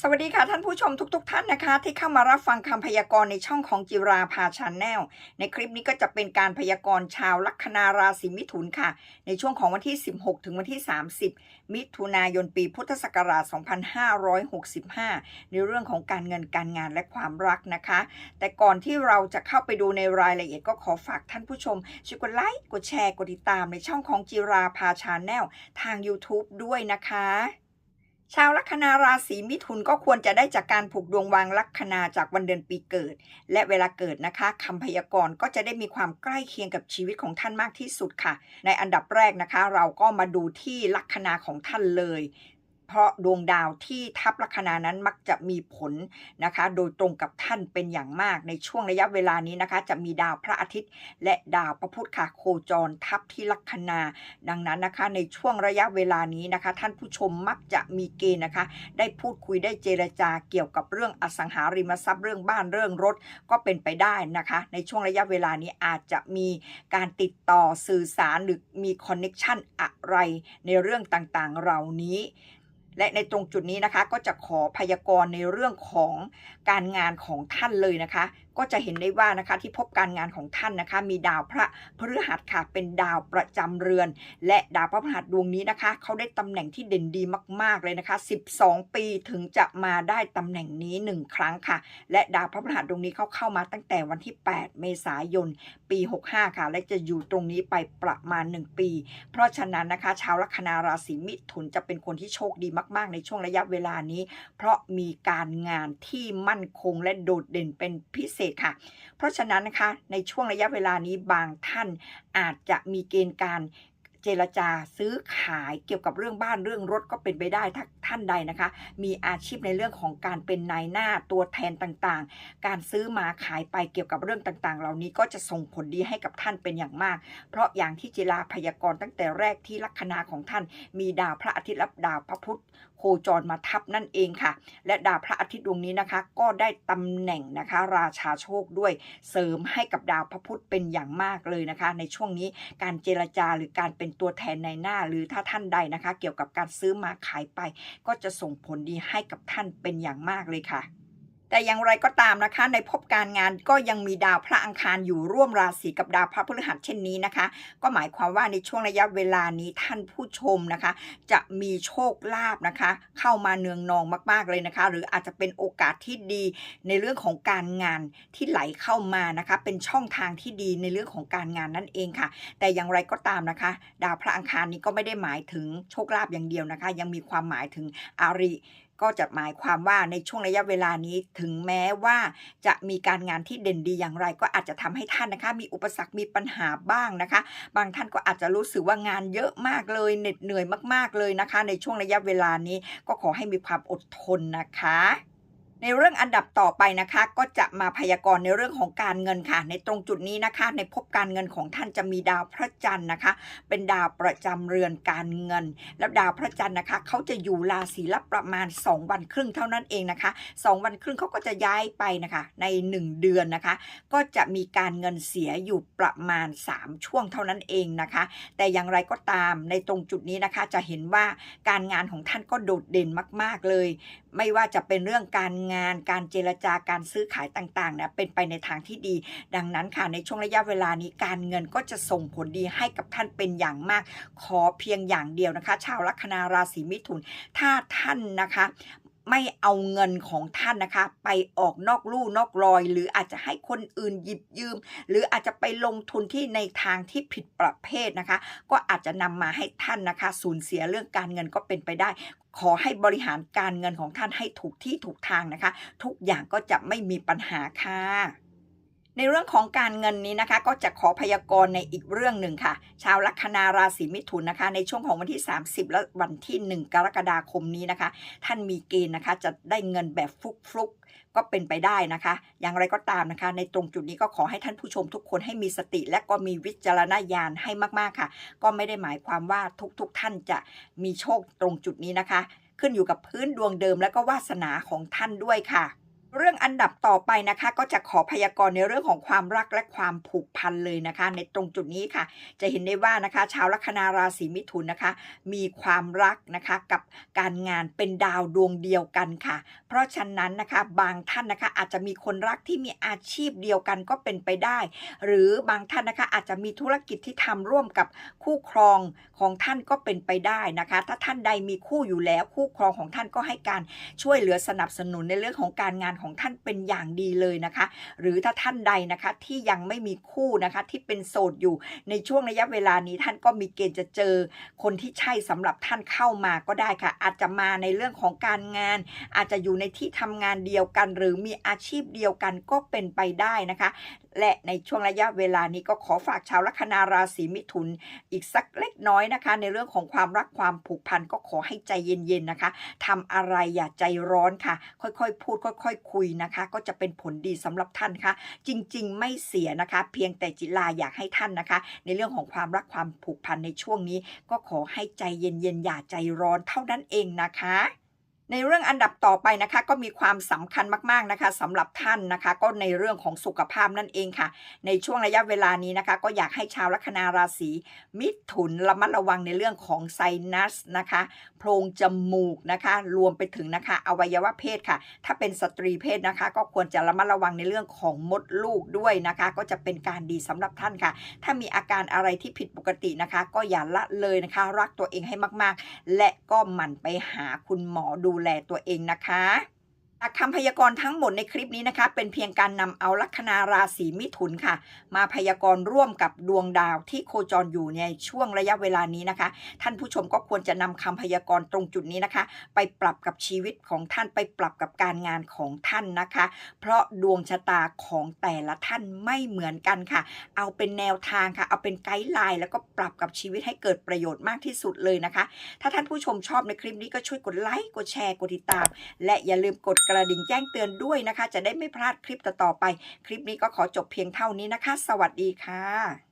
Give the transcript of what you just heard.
สวัสดีค่ะท่านผู้ชมทุกๆท่านนะคะ ที่เข้ามารับฟังคำพยากรณ์ในช่องของจิราภาชาแนลในคลิปนี้ก็จะเป็นการพยากรณ์ชาวลัคนาราศีมิถุนค่ะ ในช่วงของวันที่ 16 ถึงวันที่ 30 มิถุนายนปีพุทธศักราช 2565 ในเรื่องของการเงินการงานและความรักนะคะ แต่ก่อนที่เราจะเข้าไปดูในรายละเอียดก็ขอฝากท่านผู้ชมช่วยกดไลค์กดแชร์กดติดตามในช่องของจิราภาชาแนลทาง YouTube ด้วยนะคะ ชาวลัคนาราศีมิถุนก็ควรจะได้จากการผูกดวงวางลัคนาจากวันเดือนปีเกิด และเวลาเกิดนะคะคำพยากรณ์ก็จะได้มีความใกล้เคียงกับชีวิตของท่านมากที่สุดค่ะ ในอันดับแรกนะคะ เราก็มาดูที่ลัคนาของท่านเลย เพราะดวงดาวที่ทับลัคนานั้นมักจะมีผลนะคะ โดยตรงกับท่านเป็นอย่างมากในช่วงระยะเวลานี้นะคะ จะมีดาวพระอาทิตย์ และดาวพระพุธค่ะโคจรทับที่ลัคนา ดังนั้นนะคะ ในช่วงระยะเวลานี้นะคะ ท่านผู้ชมมักจะมีเกณฑ์นะคะ ได้พูดคุยได้เจรจาเกี่ยวกับเรื่องอสังหาริมทรัพย์เรื่องบ้านเรื่องรถก็เป็นไปได้นะคะ ในช่วงระยะเวลานี้อาจจะมีการติดต่อสื่อสารหรือมีคอนเน็ชันอะไรในเรื่องต่างๆเหล่านี้ และในตรงจุดนี้นะคะก็จะขอพยากรณ์ในเรื่องของการงานของท่านเลยนะคะ ก็จะเห็นได้ว่านะคะที่พบการงานของท่านนะคะ มีดาวพระพฤหัสค่ะเป็นดาวประจำเรือน และดาวพระพฤหัสดวงนี้นะคะเขาได้ตำแหน่งที่เด่นดีมาก ๆเลยนะคะ 12 ปีถึงจะมาได้ตำแหน่งนี้ 1 ครั้งค่ะ และดาวพระพฤหัสดวงนี้เขาเข้ามาตั้งแต่วันที่ 8 เมษายน ปี 65 ค่ะ และจะอยู่ตรงนี้ไปประมาณ 1 ปี เพราะฉะนั้นนะคะ ชาวลัคนาราศีมิถุนจะเป็นคนที่โชคดีมาก ๆ ในช่วงระยะเวลานี้ เพราะมีการงานที่มั่นคงและโดดเด่นเป็นพิเศษค่ะ เพราะฉะนั้นนะคะในช่วงระยะเวลานี้บางท่านอาจจะมีเกณฑ์การเจรจาซื้อขายเกี่ยวกับเรื่องบ้านเรื่องรถก็เป็นไปได้ถ้าท่านใดนะคะ มีอาชีพในเรื่องของการเป็นนายหน้าตัวแทนต่างๆ การซื้อมาขายไปเกี่ยวกับเรื่องต่างๆ เหล่านี้ก็จะส่งผลดีให้กับท่านเป็นอย่างมาก เพราะอย่างที่จิราพยากรณ์ตั้งแต่แรกที่ลัคนาของท่าน มีดาวพระอาทิตย์และดาวพระพุธโคจรมาทับนั่นเองค่ะ และดาวพระอาทิตย์ดวงนี้นะคะ ก็ได้ตำแหน่งนะคะ ราชาโชคด้วยเสริมให้กับดาวพระพุธเป็นอย่างมากเลยนะคะ ในช่วงนี้การเจรจาหรือการเป็นตัวแทนในหน้า หรือถ้าท่านใดนะคะ เกี่ยวกับการซื้อมาขายไปก็จะส่งผลดีให้กับท่านเป็นอย่างมากเลยค่ะ แต่อย่างไรก็ตามนะคะ ในภพการงานก็ยังมีดาวพระอังคารอยู่ร่วมราศีกับดาวพระพฤหัสเช่นนี้นะคะ ก็หมายความว่าในช่วงระยะเวลานี้ท่านผู้ชมนะคะ จะมีโชคลาภนะคะ เข้ามาเนืองนองมาก ๆเลยนะคะ หรืออาจจะเป็นโอกาสที่ดีในเรื่องของการงานที่ไหลเข้ามานะคะ เป็นช่องทางที่ดีในเรื่องของการงานนั่นเองค่ะ แต่อย่างไรก็ตามนะคะ ดาวพระอังคารนี้ก็ไม่ได้หมายถึงโชคลาภอย่างเดียวนะคะ ยังมีความหมายถึงอาริ ก็จะหมายความว่าในช่วงระยะเวลานี้ถึงแม้ว่าจะมีการงานที่เด่นดีอย่างไร ก็อาจจะทำให้ท่านนะคะ มีอุปสรรคมีปัญหาบ้างนะคะ บางท่านก็อาจจะรู้สึกว่างานเยอะมากเลยเหน็ดเหนื่อยมาก ๆเลยนะคะ ในช่วงระยะเวลานี้ก็ขอให้มีความอดทนนะคะ ในเรื่องอันดับต่อไปนะคะ ก็จะมาพยากรณ์ในเรื่องของการเงินค่ะ ในตรงจุดนี้นะคะ ในภพการเงินของท่านจะมีดาวพระจันทร์นะคะ เป็นดาวประจำเรือนการเงิน แล้วดาวพระจันทร์นะคะเขาจะอยู่ราศีละประมาณ 2 วันครึ่งเท่านั้นเองนะคะ 2 วันครึ่งเขาก็จะย้ายไปนะคะ ใน 1 เดือนนะคะ ก็จะมีการเงินเสียอยู่ประมาณ 3 ช่วงเท่านั้นเองนะคะ แต่อย่างไรก็ตามในตรงจุดนี้นะคะจะเห็นว่าการงานของท่านก็โดดเด่นมาก ๆเลย ไม่ว่าจะเป็นเรื่องการงานการเจรจาการซื้อขายต่างๆเนี่ยเป็นไปในทางที่ดี ดังนั้นค่ะในช่วงระยะเวลานี้การเงินก็จะส่งผลดีให้กับท่านเป็นอย่างมาก ขอเพียงอย่างเดียวนะคะ ชาวลัคนาราศีมิถุน ถ้าท่านนะคะ ไม่เอาเงินของท่านนะคะ ไปออกนอกลู่นอกรอย หรืออาจจะให้คนอื่นหยิบยืม หรืออาจจะไปลงทุนที่ในทางที่ผิดประเภทนะคะ ก็อาจจะนำมาให้ท่านนะคะสูญเสียเรื่องการเงินก็เป็นไปได้ ขอให้บริหารการเงินของท่านให้ถูกที่ถูกทางนะคะ ทุกอย่างก็จะไม่มีปัญหาค่ะ ในเรื่องของการเงินนี้นะคะ ก็จะขอพยากรณ์ในอีกเรื่องหนึ่งค่ะ ชาวลัคนาราศีมิถุนนะคะ ในช่วงของวันที่ 30 และวันที่ 1 กรกฎาคมนี้นะคะ ท่านมีเกณฑ์นะคะ จะได้เงินแบบฟุกๆก็เป็นไปได้นะคะ อย่างไรก็ตามนะคะ ในตรงจุดนี้ก็ขอให้ท่านผู้ชมทุกคนให้มีสติ และก็มีวิจารณญาณให้มากๆค่ะ ก็ไม่ได้หมายความว่าทุกๆท่านจะมีโชคตรงจุดนี้นะคะ ขึ้นอยู่กับพื้นดวงเดิมและก็วาสนาของท่านด้วยค่ะ เรื่องอันดับต่อไปนะคะ ก็จะขอพยากรณ์ในเรื่องของความรักและความผูกพันเลยนะคะ ในตรงจุดนี้ค่ะ จะเห็นได้ว่านะคะ ชาวลัคนาราศีมิถุนนะคะ มีความรักนะคะกับการงานเป็นดาวดวงเดียวกันค่ะ เพราะฉะนั้นนะคะบางท่านนะคะอาจจะมีคนรักที่มีอาชีพเดียวกันก็เป็นไปได้ หรือบางท่านนะคะอาจจะมีธุรกิจที่ทำร่วมกับคู่ครองของท่านก็เป็นไปได้นะคะ ถ้าท่านใดมีคู่อยู่แล้วคู่ครองของท่านก็ให้การช่วยเหลือสนับสนุนในเรื่องของการงานของท่านเป็นอย่างดีเลยนะคะ หรือถ้าท่านใดนะคะที่ยังไม่มีคู่นะคะที่เป็นโสดอยู่ในช่วงระยะเวลานี้ท่านก็มีเกณฑ์จะเจอคนที่ใช่สำหรับท่านเข้ามาก็ได้ค่ะ อาจจะมาในเรื่องของการงาน อาจจะอยู่ในที่ทำงานเดียวกัน หรือมีอาชีพเดียวกันก็เป็นไปได้นะคะ และในช่วงระยะเวลานี้ก็ขอฝากชาวลัคนาราศีมิถุนอีกสักเล็กน้อยนะคะ ในเรื่องของความรักความผูกพันก็ขอให้ใจเย็นๆนะคะทำอะไรอย่าใจร้อนค่ะ ค่อยๆ พูดค่อยๆคุยนะคะ ก็จะเป็นผลดีสำหรับท่านค่ะจริงๆ ไม่เสียนะคะ เพียงแต่จิลาอยากให้ท่านนะคะ ในเรื่องของความรักความผูกพันในช่วงนี้ ก็ขอให้ใจเย็นๆอย่าใจร้อนเท่านั้นเองนะคะ ในเรื่องอันดับต่อไปนะคะ ก็มีความสำคัญมากๆนะคะสำหรับท่านนะคะ ก็ในเรื่องของสุขภาพนั่นเองค่ะ ในช่วงระยะเวลานี้นะคะ ก็อยากให้ชาวลัคนาราศีมิถุนระมัดระวังในเรื่องของไซนัสนะคะโพรงจมูกนะคะ รวมไปถึงนะคะอวัยวะเพศค่ะ ถ้าเป็นสตรีเพศนะคะ ก็ควรจะระมัดระวังในเรื่องของมดลูกด้วยนะคะ ก็จะเป็นการดีสำหรับท่านค่ะ ถ้ามีอาการอะไรที่ผิดปกตินะคะ ก็อย่าละเลยนะคะ รักตัวเองให้มากๆ และก็หมั่นไปหาคุณหมอดููแลตัวเองนะคะ คำพยากรณ์ทั้งหมดในคลิปนี้นะคะ เป็นเพียงการนำเอาลัคนาราศีมิถุนค่ะ มาพยากรณ์ร่วมกับดวงดาวที่โคจรอยู่ในช่วงระยะเวลานี้นะคะ ท่านผู้ชมก็ควรจะนำคำพยากรณ์ตรงจุดนี้นะคะ ไปปรับกับชีวิตของท่านไปปรับกับการงานของท่านนะคะ เพราะดวงชะตาของแต่ละท่านไม่เหมือนกันค่ะ เอาเป็นแนวทางค่ะ เอาเป็นไกด์ไลน์แล้วก็ปรับกับชีวิตให้เกิดประโยชน์มากที่สุดเลยนะคะ ถ้าท่านผู้ชมชอบในคลิปนี้ก็ช่วยกดไลค์กดแชร์กดติดตาม และอย่าลืมกดกระระดิ่งแจ้งเตือนด้วยนะคะ จะได้ไม่พลาดคลิปต่อๆไป คลิปนี้ก็ขอจบเพียงเท่านี้นะคะ สวัสดีค่ะ